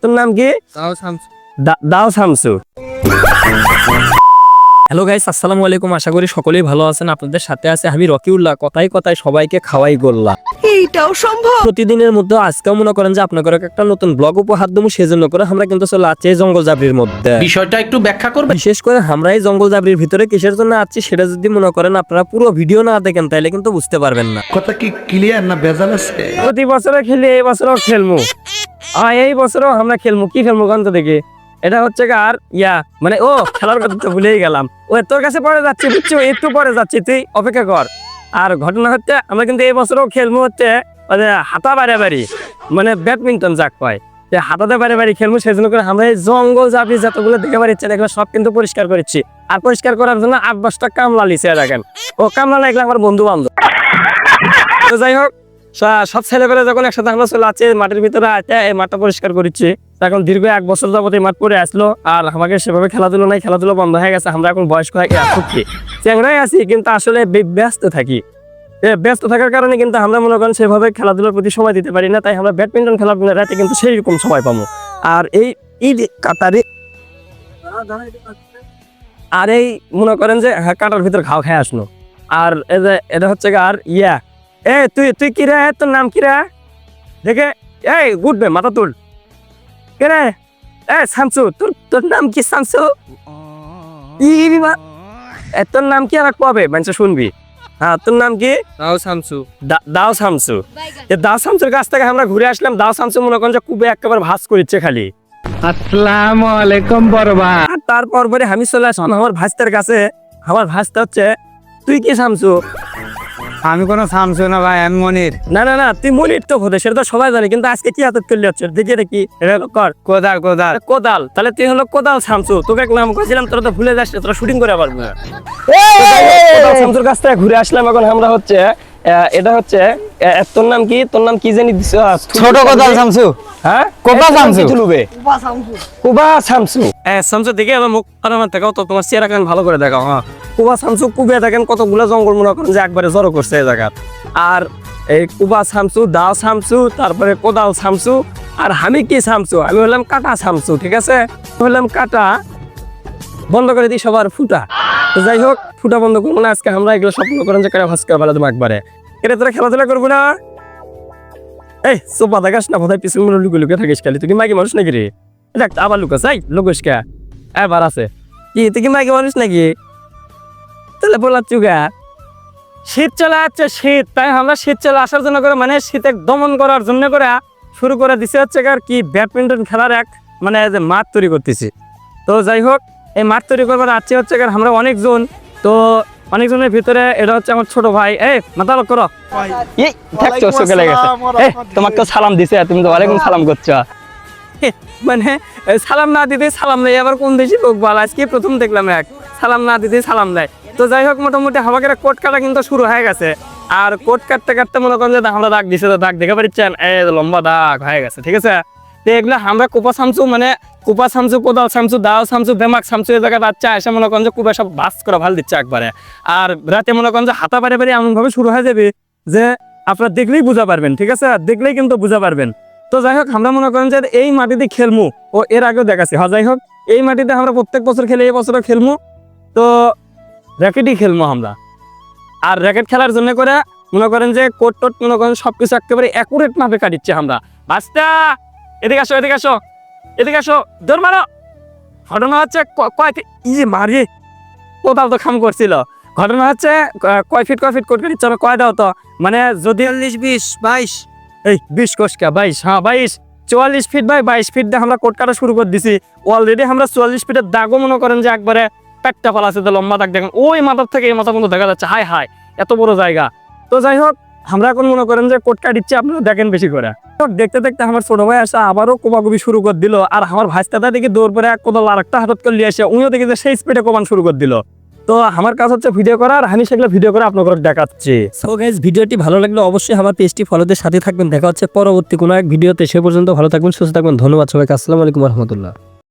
তোর নাম কি? দাও শামসু। হ্যালো গাইস আসসালামু আলাইকুম। আশা করি সকলেই ভালো আছেন। আপনাদের সাথে আছে আমি রকিউল্লাহ। কথাই কথায় সবাইকে খাওয়াই গোল্লা। এইটাও সম্ভব। প্রতিদিনের মধ্যে আজকেও মনে করেন যে আপনাদের একটা নতুন ব্লগ উপহার দেবো সেজন্য করে আমরা কিন্তু চলে আছি এই জঙ্গল জাবরির মধ্যে। বিষয়টা একটু ব্যাখ্যা করবে বিশেষ করে আমরা এই জঙ্গল জাবরির ভিতরে কিসের জন্য আছি সেটা যদি মনে করেন আপনারা পুরো ভিডিও না দেখেন তাহলে কিন্তু বুঝতে পারবেন না। কথা কি ক্লিয়ার না ভেজাল আছে? প্রতি বছরে খেলি এই বছরও খেলমু। এই বছরও আমরা খেলব কি খেলব কান্ত দেখি? এটা হচ্ছে আর ইয়া মানে ও, খেলার কথা তো ভুলেই গেলাম। ও তোর কাছে পরে যাচ্ছি, বুঝছ? একটু পরে যাচ্ছি, তুই অপেক্ষা কর। আর ঘটনা হচ্ছে, আমরা কিন্তু এই বছরও খেলব হচ্ছে মানে হাতা বাড়ি বাড়ি মানে ব্যাডমিন্টন যাক কয়। যে হাতাতে বাড়ি বাড়ি খেলব সেই জন্য করে আমরা এই জঙ্গল জাপি যতগুলো দেখে পারিচ্ছে দেখবে সব কিন্তু পরিষ্কার করেছি। আর পরিষ্কার করার জন্য আট দশটা কামলা লিছে, দেখেন। ও কামলা লাগলে আমার বন্ধু বান্ধব তো যাই হোক সব ছেলেপেলে যখন একসাথে আমরা চলে আছে মাঠের ভিতরে আছে এই মাঠটা পরিষ্কার করেছি। এখন দীর্ঘ এক বছর যাবত এই মাঠ পরে আসলো আর আমাকে সেভাবে খেলাধুলো নাই খেলাধুলো বন্ধ হয়ে গেছে আমরা এখন বয়স্ক হয়ে আসছি চ্যাংরাই আছি কিন্তু আসলে ব্যস্ত থাকি। ব্যস্ত থাকার কারণে কিন্তু আমরা মনে করেন সেভাবে খেলাধুলার প্রতি সময় দিতে পারি না তাই আমরা ব্যাডমিন্টন খেলার রাতে কিন্তু সেই রকম সময় পাবো। আর এই যে কাতারে আর এই মনে করেন যে হ্যাঁ, কাটার ভিতর ঘাও খেয়ে আসলো। আর এটা হচ্ছে আর ইয়া এ তুই তুই কি রে? তোর নাম কি রে? দেখে এই উঠবে মাথা তুল। কে রে? এ শামসু তোর তোর নাম কি শামসু? ই বিমা এ তোর নাম কি আর কবে মানুষ শুনবি। হ্যাঁ তোর নাম কি? তাও শামসু। দাও শামসু। এ দাও শামসুর কাছ থেকে আমরা ঘুরে আসলাম। দাও শামসু মনে করেন যে কুবে একেবারে ভাস করিচ্ছে খালি। আসসালামু আলাইকুম বরবা তারপর পরে আমি চলে আসলাম আমার ভাস্তার কাছে। আমার ভাস্তা হচ্ছে তুই কি শামসু? আমি কোনো শামসু না ভাই আমি মনির। না না না তুই মনির তো হতে সেটা তো সবাই জানে কিন্তু আজকে কি হাতত করলে হচ্ছে? দেখি দেখি এটা হলো কর। কোদাল কোদাল। কোদাল তাহলে তুই হলো কোদাল শামসু তোকে এক নাম করেছিলাম তোরা তো ভুলে যাস না, তোরা শুটিং করে পারবি না। কোদাল শামসুর কাছ থেকে ঘুরে আসলাম এখন আমরা হচ্ছে আহ, এটা হচ্ছে তোর নাম কি? তোর নাম কি জানি দিছ ছোট কোদাল শামসু হ্যাঁ? কোপা শামসু। তুলবে? কুবা শামসু হ্যাঁ শামসু দেখে আমার মুখ আমার দেখাও তো তোমার চেহারা কেন ভালো করে দেখাও হ্যাঁ। কুবা শামসু কুবে দেখেন কতগুলো জঙ্গল মনে করেন যে একবারে জড়ো করছে এই জায়গা আর এই কুবা শামসু দাও শামসু তারপরে কোদাল শামসু আর আমি কি শামসু আমি হলাম কাটা শামসু ঠিক আছে? হলাম কাটা, বন্ধ করে দিই সবার ফুটা। তো যাই হোক, ফুটা বন্ধ করব না, আজকে আমরা এগুলো স্বপ্ন করেন যে কেন ভাস করে ফেলা দেবো একবারে। এটা তোরা খেলাধুলা করব না? এই সোপা দেখাস না কোথায় পিছনগুলো লুকে লুকে থাকিস খালি। তুই কি মাইকি মানুষ নাকি রে? দেখ, আবার লুকাস, এই, লুকাস কে? এবার আছে। কি, তুই কি মাইকি মানুষ নাকি? তাহলে বলা চুগা শীত চলে যাচ্ছে শীত। তাই আমরা শীত চলে আসার জন্য করে মানে শীতে দমন করার জন্য করে শুরু করে দিছে হচ্ছে আর কি ব্যাডমিন্টন খেলার এক মানে যে মাঠ তৈরি করতেছি। তো যাই হোক এই মাঠ তৈরি করবার আছে হচ্ছে কার আমরা অনেকজন তো অনেকজনের ভিতরে এটা হচ্ছে আমার ছোট ভাই। এই মাথা লোক করো। এই চোখে লেগেছে এই তোমাকে তো সালাম দিছে তুমি তো ওয়ালাইকুম সালাম করছ। মানে সালাম না দিতে সালাম দেয় আবার কোন দেশি লোক বল? আজকে প্রথম দেখলাম এক। সালাম না দিতে সালাম দেয় তো যাই হোক, মোটামুটি আমাকে কোট কাটা কিন্তু শুরু হয়ে গেছে। আর কোট কাটতে কাটতে মনে করেন যে আমরা দাগ দিছে তো দাগ, দেখে পাচ্ছেন এই লম্বা দাগ হয়ে গেছে, ঠিক আছে? তো এগুলো আমরা কুপা সামসু মানে কুপা সামসু কোদাল সামসু দাও সামসু বেমাক সামসু এই জায়গায় বাচ্চা এসে মনে করেন যে কুপা সব বাস করে ভালো দিচ্ছে একবারে। আর রাতে মনে করেন যে হাতা পারে পারে এমন ভাবে শুরু হয়ে যাবে যে আপনারা দেখলেই বুঝা পারবেন, ঠিক আছে? দেখলেই কিন্তু বুঝা পারবেন। তো যাই হোক, আমরা মনে করেন যে এই মাটিতে খেলমু, ও এর আগেও দেখাচ্ছি। হ্যাঁ যাই হোক, এই মাটিতে আমরা প্রত্যেক বছর খেলে, এই বছরও খেলমু। তো র্যাকেটই খেলমু আমরা। আর র্যাকেট খেলার জন্য করে মনে করেন যে কোট টোট মনে করেন সবকিছু একেবারে অ্যাকুরেট মাপে কাটিচ্ছে আমরা। বাস্তা, এদিকে আসো এদিকে আসো এদিকে আসো, দৌড় মারো। ঘটনা হচ্ছে ক- কয় ই যে মারি কোথাও তো খাম করছিল। ঘটনা হচ্ছে কয় ফিট কয় ফিট কোট কাটিচ্ছে আমি কয় দাও তো। মানে যদি চল্লিশ, বিশ, বাইশ, এই বিশ কোষকা, বাইশ হ্যাঁ বাইশ, চুয়াল্লিশ ফিট বাই বাইশ ফিট দিয়ে আমরা কোট কাটা শুরু করে দিছি। অলরেডি আমরা চুয়াল্লিশ ফিটের দাগও মনে করেন যে একবারে পেটটা তো লম্বা দাগ দেখেন। ওই মাথার থেকে এই মাথা পর্যন্ত দেখা যাচ্ছে। হাই হাই এত বড় জায়গা। তো যাই হোক, আমরা এখন মনে করেন যে কোট কাটিচ্ছে আপনারা দেখেন বেশি করে। দেখতে দেখতে আমার ছোট ভাই আসে আবারও কোপাকুপি শুরু করে দিল, আর আমার ভাইস্তাটা দেখে দৌড় এক কোদাল আর একটা হাতত করে নিয়ে আসে উনিও দেখে যে সেই স্পিডে কোমান শুরু করে দিল। তো আমার কাজ হচ্ছে ভিডিও করা, আর আমি সেগুলো ভিডিও করে আপনাদের দেখাচ্ছি। সো গাইজ ভিডিওটি ভালো লাগলে অবশ্যই আমার পেজটি ফলোদের সাথে থাকবেন। দেখা হচ্ছে পরবর্তী কোনো এক ভিডিওতে সে পর্যন্ত ভালো থাকবেন, সুস্থ থাকবেন। ধন্যবাদ সবাইকে, আসসালামু আলাইকুম রহমতুল্লাহ।